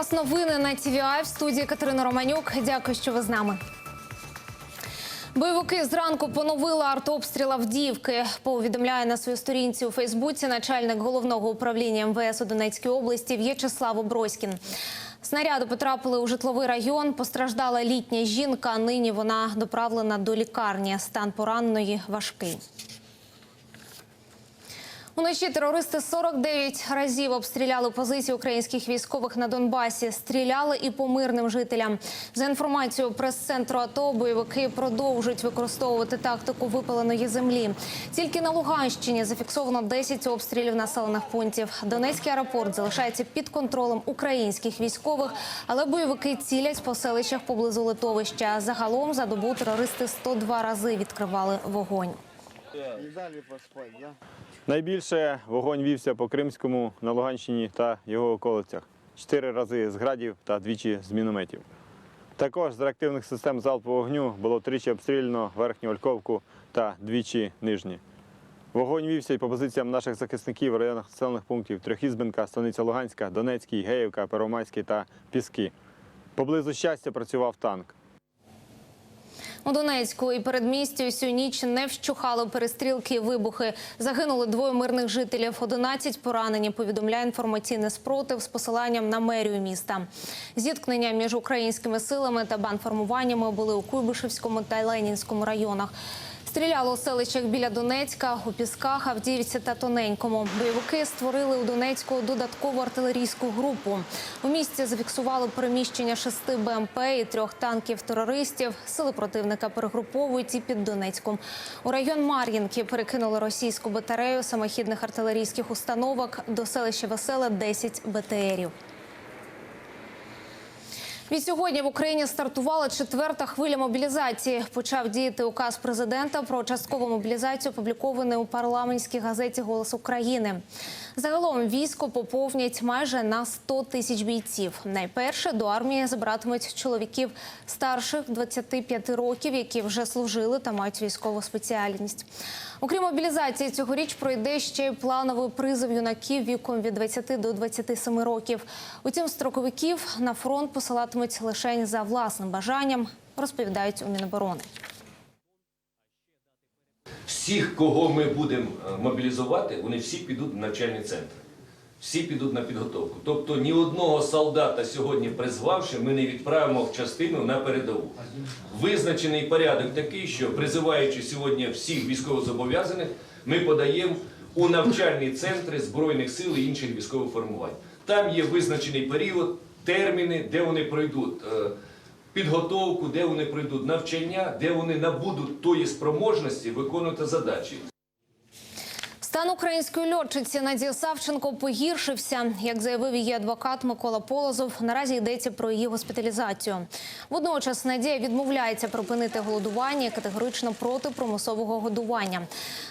вас новини на TVI в студії Катерина Романюк. Дякую, що ви з нами. Бойовики зранку поновили артобстріл Авдіївки. Повідомляє на своїй сторінці у Фейсбуці начальник головного управління МВС у Донецькій області В'ячеслав Оброськін. Снаряди потрапили у житловий район. Постраждала літня жінка. Нині вона доправлена до лікарні. Стан пораненої важкий. Уночі терористи 49 разів обстріляли позиції українських військових на Донбасі. Стріляли і по мирним жителям. За інформацією прес-центру АТО, бойовики продовжують використовувати тактику випаленої землі. Тільки на Луганщині зафіксовано 10 обстрілів населених пунктів. Донецький аеропорт залишається під контролем українських військових, але бойовики цілять по селищах поблизу литовища. Загалом за добу терористи 102 рази відкривали вогонь. Не дали поспать, да? Найбільше вогонь вівся по Кримському на Луганщині та його околицях. Чотири рази з градів та двічі з мінометів. Також з реактивних систем залпового вогню було тричі обстріляно верхню Ольковку та двічі нижні. Вогонь вівся й по позиціям наших захисників в районах населених пунктів Трьохізбенка, Станиця Луганська, Донецький, Геївка, Первомайський та Піски. Поблизу щастя працював танк. У Донецьку і передмісті всю ніч не вщухали перестрілки і вибухи. Загинули двоє мирних жителів. 11 поранені. Повідомляє інформаційний спротив з посиланням на мерію міста. Зіткнення між українськими силами та банформуваннями були у Куйбишевському та Ленінському районах. Стріляло у селищах біля Донецька, у Пісках, Авдіївці та Тоненькому. Бойовики створили у Донецьку додаткову артилерійську групу. У місті зафіксували переміщення шести БМП і трьох танків терористів. Сили противника перегруповують і під Донецьком. У район Мар'їнки перекинули російську батарею самохідних артилерійських установок. До селища Веселе 10 БТРів. Відсьогодні в Україні стартувала четверта хвиля мобілізації. Почав діяти указ президента про часткову мобілізацію, опублікований у парламентській газеті Голос України. Загалом військо поповнять майже на 100 тисяч бійців. Найперше до армії забиратимуть чоловіків старших 25 років, які вже служили та мають військову спеціальність. Окрім мобілізації, цьогоріч пройде ще й плановий призов юнаків віком від 20 до 27 років. Утім, строковиків на фронт посилатимуть лише за власним бажанням, розповідають у Міноборони. Всіх, кого ми будемо е, мобілізувати, вони всі підуть в навчальні центри. Всі підуть на підготовку. Тобто ні одного солдата сьогодні призвавши, ми не відправимо в частину на передову. Визначений порядок такий, що призиваючи сьогодні всіх військовозобов'язаних, ми подаємо у навчальні центри Збройних сил і інших військових формувань. Там є визначений період, терміни, де вони пройдуть е, підготовку, де вони пройдуть навчання, де вони набудуть тої спроможності виконувати задачі. Стан української льотчиці Надії Савченко погіршився. Як заявив її адвокат Микола Полозов, наразі йдеться про її госпіталізацію. Водночас Надія відмовляється припинити голодування і категорично проти примусового годування.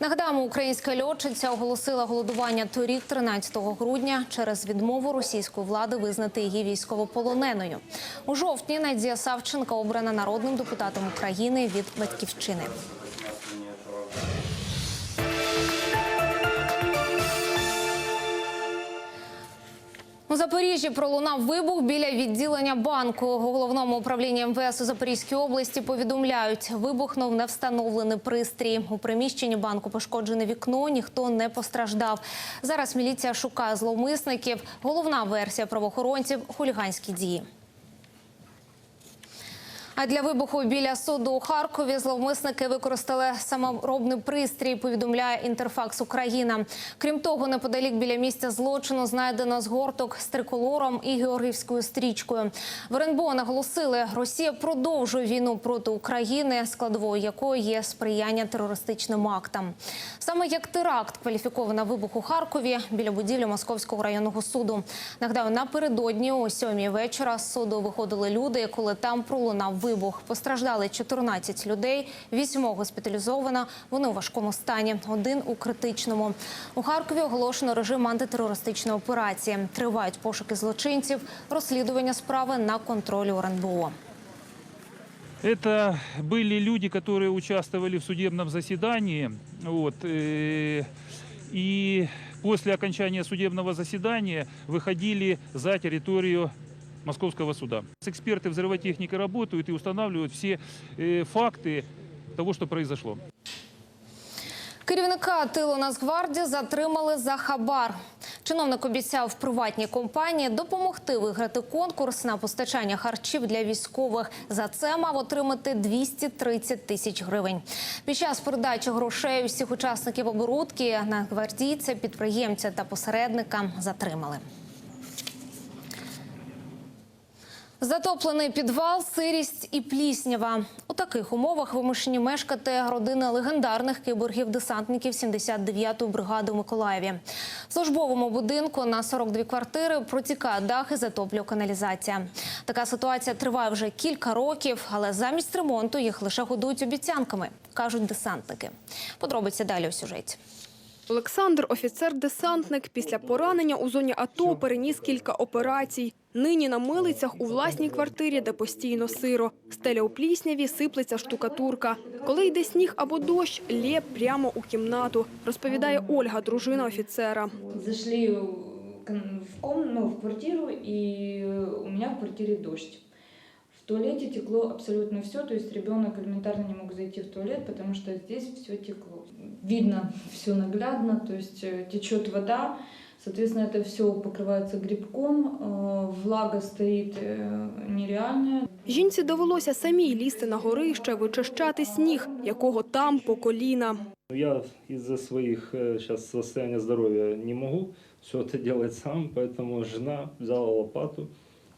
Нагадаємо, українська льотчиця оголосила голодування торік, 13 грудня, через відмову російської влади визнати її військовополоненою. У жовтні Надія Савченко обрана народним депутатом України від батьківщини. У Запоріжжі пролунав вибух біля відділення банку. У головному управлінні МВС у Запорізькій області повідомляють, вибухнув невстановлений пристрій. У приміщенні банку пошкоджене вікно, ніхто не постраждав. Зараз міліція шукає зловмисників. Головна версія правоохоронців хуліганські дії. А для вибуху біля суду у Харкові зловмисники використали саморобний пристрій. Повідомляє Інтерфакс Україна. Крім того, неподалік біля місця злочину знайдено згорток з триколором і георгівською стрічкою. В РНБО наголосили, Росія продовжує війну проти України, складовою якої є сприяння терористичним актам. Саме як теракт кваліфіковано вибух у Харкові біля будівлі Московського районного суду. Нагадаю, напередодні о сьомій вечора з суду виходили люди, коли там пролунав вибух. Постраждали 14 людей, вісьмох госпіталізовано. Вони у важкому стані, один у критичному. У Харкові оголошено режим антитерористичної операції. Тривають пошуки злочинців, розслідування справи на контролі РНБО. Это были люди, которые участвовали в судебном заседании. Вот, э, и после окончания судебного заседания выходили за территорию Московского суда. Эксперты взрывотехники работают и устанавливают все э, факты того, что произошло. Керівника тилу Нацгвардії затримали за хабар. Чиновник обіцяв в приватній компанії допомогти виграти конкурс на постачання харчів для військових. За це мав отримати 230 тисяч гривень. Під час передачі грошей усіх учасників оборудки нацгвардійця, підприємця та посередника затримали. Затоплений підвал, сирість і пліснява. У таких умовах вимушені мешкати родини легендарних киборгів-десантників 79-ї бригади у Миколаєві. В службовому будинку на 42 квартири протікає дах і затоплює каналізація. Така ситуація триває вже кілька років, але замість ремонту їх лише годують обіцянками, кажуть десантники. Подробиці далі у сюжеті. Олександр, офіцер-десантник, після поранення у зоні АТО переніс кілька операцій. Нині на милицях у власній квартирі, де постійно сиро. Стеля у плісняві, сиплеться штукатурка. Коли йде сніг або дощ, лє прямо у кімнату, розповідає Ольга, дружина офіцера. Зашли кон- в ну, в квартиру, и у меня в квартире дождь. В туалете текло абсолютно все, то есть ребенок элементарно не мог зайти в туалет, потому что здесь все текло. Видно все наглядно, то есть э, течет вода, соответственно, это все покрывается грибком, э, влага стоит э, нереальная. Жінці довелося самій лізти на горище, вичищати сніг, якого там по коліна. Я из-за своих сейчас состояния здоровья не могу все это делать сам, поэтому жена взяла лопату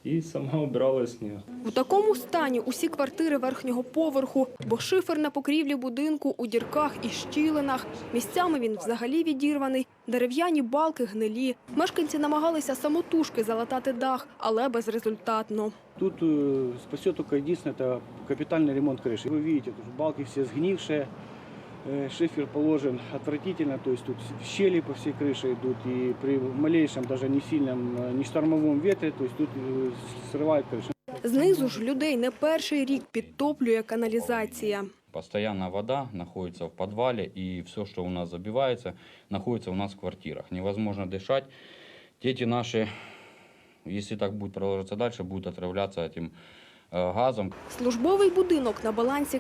и сама убирала снег. У такому стані усі квартири верхнього поверху, бо шифер на покрівлі будинку у дірках і щілинах. Місцями він взагалі відірваний, дерев'яні балки гнилі. Мешканці намагалися самотужки залатати дах, але безрезультатно. Тут э, спасет только единственное, это капитальный ремонт крыши. Вы видите, тут балки все сгнившие, э, шифер положен отвратительно, то есть тут щели по всей крыше идут, и при малейшем, даже не сильном, э, не штормовом ветре, то есть тут э, срывает крышу. Знизу ж людей не перший рік підтоплює каналізація. Постоянно вода находится в подвале, и все, что у нас забивается, находится у нас в квартирах. Невозможно дышать. Дети наши, если так будет продолжаться дальше, будут отравляться этим э, газом. Службовий будинок на балансі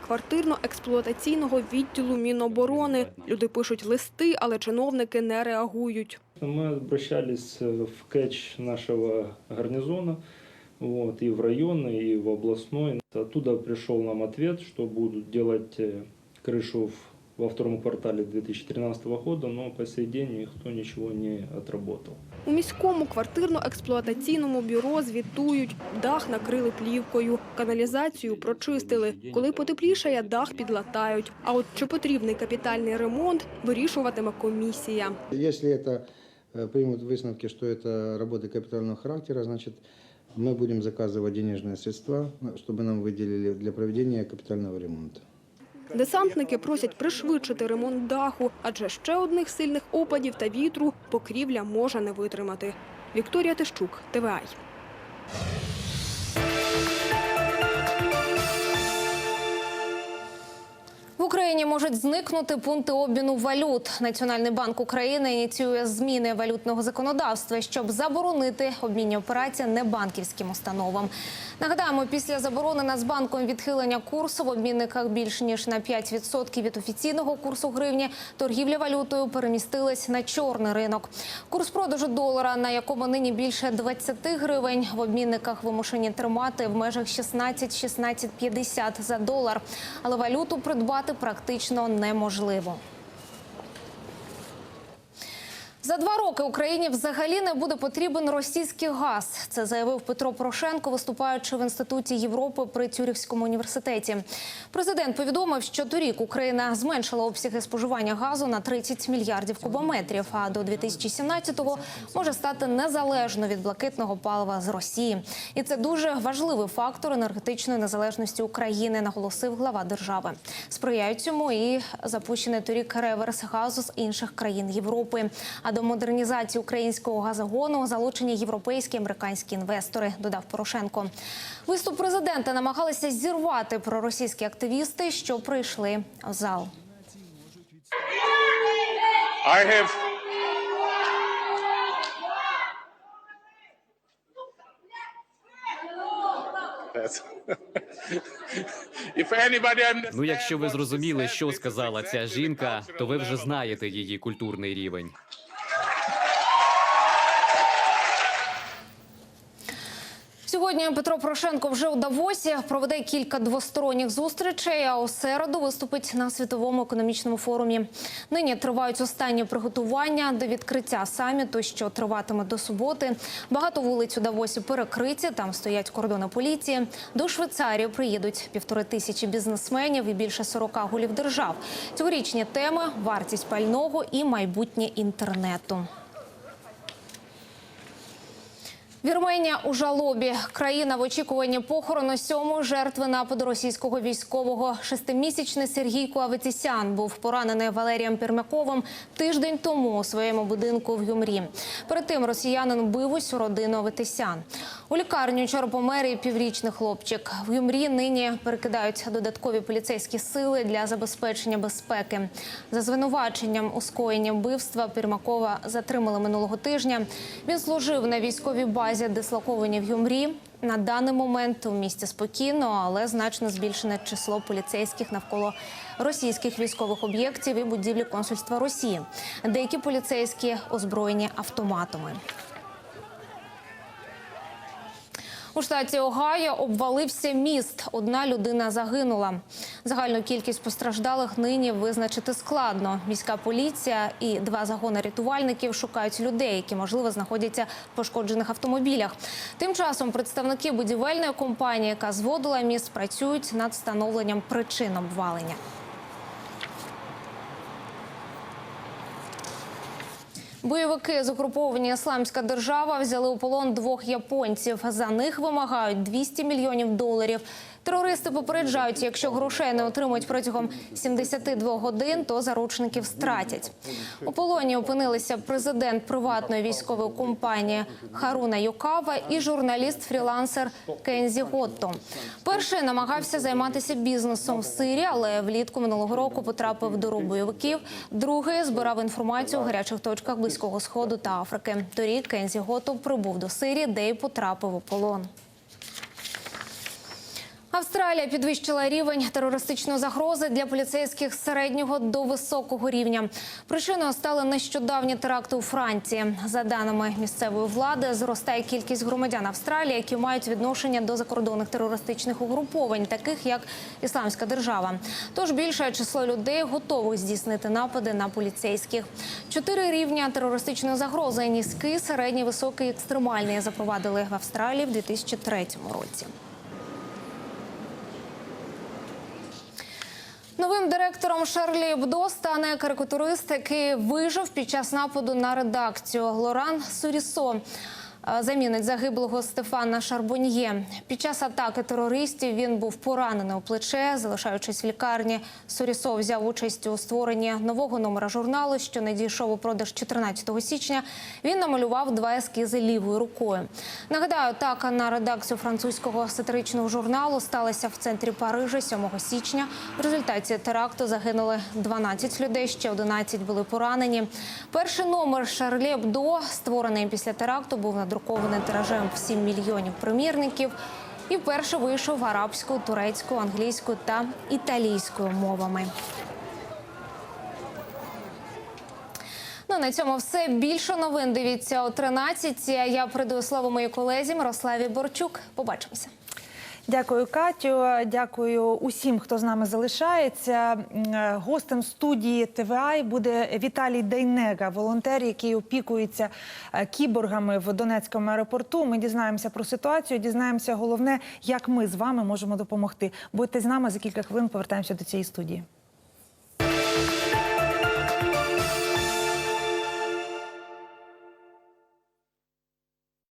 квартирно-експлуатаційного відділу Міноборони. Люди пишуть листи, але чиновники не реагують. Мы обращались э, в КЭЧ нашего гарнизона, вот, и в районный, и в областной. Оттуда пришел нам ответ, что будут делать э, крышу в- во втором квартале 2013 года, но по сей день никто ничего не отработал. У міському квартирно-експлуатаційному бюро звітують, дах накрили плівкою, каналізацію прочистили. Коли потеплішає, дах підлатають. А от чи потрібний капітальний ремонт, вирішуватиме комісія. Если это э, примут высновки, что это работы капитального характера, значит, мы будем заказывать денежные средства, чтобы нам выделили для проведения капитального ремонта. Десантники просять пришвидшити ремонт даху, адже ще одних сильних опадів та вітру покрівля може не витримати. Вікторія Тищук, ТВАЙ. Можуть зникнути пункти обміну валют. Національний банк України ініціює зміни валютного законодавства, щоб заборонити обмінні операції небанківським установам. Нагадаємо, після заборони Нацбанком відхилення курсу в обмінниках більш ніж на 5% від офіційного курсу гривні, торгівля валютою перемістилась на чорний ринок. Курс продажу долара, на якому нині більше 20 гривень, в обмінниках вимушені тримати в межах 16-16,50 за долар. Але валюту придбати практично неможливо. За два роки Україні взагалі не буде потрібен російський газ. Це заявив Петро Порошенко, виступаючи в інституті Європи при Тюрівському університеті. Президент повідомив, що торік Україна зменшила обсяги споживання газу на 30 мільярдів кубометрів. А до 2017-го може стати незалежно від блакитного палива з Росії. І це дуже важливий фактор енергетичної незалежності України, наголосив глава держави. Сприяють цьому і запущений торік реверс газу з інших країн Європи. А до модернізації українського газогону залучені європейські і американські інвестори, додав Порошенко. Виступ президента намагалися зірвати проросійські активісти, що прийшли в зал. I have Ну, якщо ви зрозуміли, що сказала ця жінка, то ви вже знаєте її культурний рівень. Сьогодні Петро Порошенко вже у Давосі проведе кілька двосторонніх зустрічей. А у середу виступить на світовому економічному форумі. Нині тривають останні приготування до відкриття саміту, що триватиме до суботи. Багато вулиць у Давосі перекриті. Там стоять кордони поліції. До Швейцарії приїдуть півтори тисячі бізнесменів і більше 40 голів держав. Цьогорічні теми вартість пального і майбутнє інтернету. Вірменія у жалобі. Країна в очікуванні похорону сьомої жертви нападу російського військового. Шестимісячний Сергійко Аветісян був поранений Валерієм Пірмяковим тиждень тому у своєму будинку в Юмрі. Перед тим росіянин бив усю родину Аветісян. У лікарню вчора помер і піврічний хлопчик. В Юмрі нині перекидають додаткові поліцейські сили для забезпечення безпеки. За звинуваченням у скоєнні вбивства Пірмакова затримали минулого тижня. Він служив на військовій базі, дислокованій в Юмрі. На даний момент у місті спокійно, але значно збільшене число поліцейських навколо російських військових об'єктів і будівлі консульства Росії. Деякі поліцейські озброєні автоматами. У штаті Огайо обвалився міст. Одна людина загинула. Загальну кількість постраждалих нині визначити складно. Міська поліція і два загони рятувальників шукають людей, які можливо знаходяться в пошкоджених автомобілях. Тим часом представники будівельної компанії, яка зводила міст, працюють над встановленням причин обвалення. Бойовики з окруповані Ісламська держава взяли у полон двох японців. За них вимагають 200 мільйонів доларів. Терористи попереджають, якщо грошей не отримують протягом 72 годин, то заручників стратять. У полоні опинилися президент приватної військової компанії Харуна Юкава і журналіст-фрілансер Кензі Готто. Перший намагався займатися бізнесом в Сирії, але влітку минулого року потрапив до рук бойовиків. Другий збирав інформацію у гарячих точках Близького Сходу та Африки. Торік Кензі Готто прибув до Сирії, де й потрапив у полон. Австралія підвищила рівень терористичної загрози для поліцейських з середнього до високого рівня. Причиною стали нещодавні теракти у Франції. За даними місцевої влади, зростає кількість громадян Австралії, які мають відношення до закордонних терористичних угруповань, таких як Ісламська держава. Тож більше число людей готових здійснити напади на поліцейських. Чотири рівня терористичної загрози низький, середній, високий, екстремальний запровадили в Австралії в 2003 році. Новим директором Шарлі Бдо стане карикатурист, який вижив під час нападу на редакцію Лоран Сурісо. Замінить загиблого Стефана Шарбоньє. Під час атаки терористів він був поранений у плече, залишаючись в лікарні. Сурісо взяв участь у створенні нового номера журналу, що не дійшов у продаж 14 січня. Він намалював два ескізи лівою рукою. Нагадаю, атака на редакцію французького сатиричного журналу сталася в центрі Парижа 7 січня. В результаті теракту загинули 12 людей, ще 11 були поранені. Перший номер Шарлі Ебдо, створений після теракту, був надрукований тиражем в 7 мільйонів примірників. І вперше вийшов арабською, турецькою, англійською та італійською мовами. Ну на цьому все більше новин. Дивіться о 13. Я передаю слово моїй колезі Мирославі Борчук. Побачимося. Дякую, Катю. Дякую усім, хто з нами залишається. Е, Гостем студії ТВА буде Віталій Дейнега, волонтер, який опікується е, кіборгами в Донецькому аеропорту. Ми дізнаємося про ситуацію. Дізнаємося головне, як ми з вами можемо допомогти. Будьте з нами за кілька хвилин. Повертаємося до цієї студії.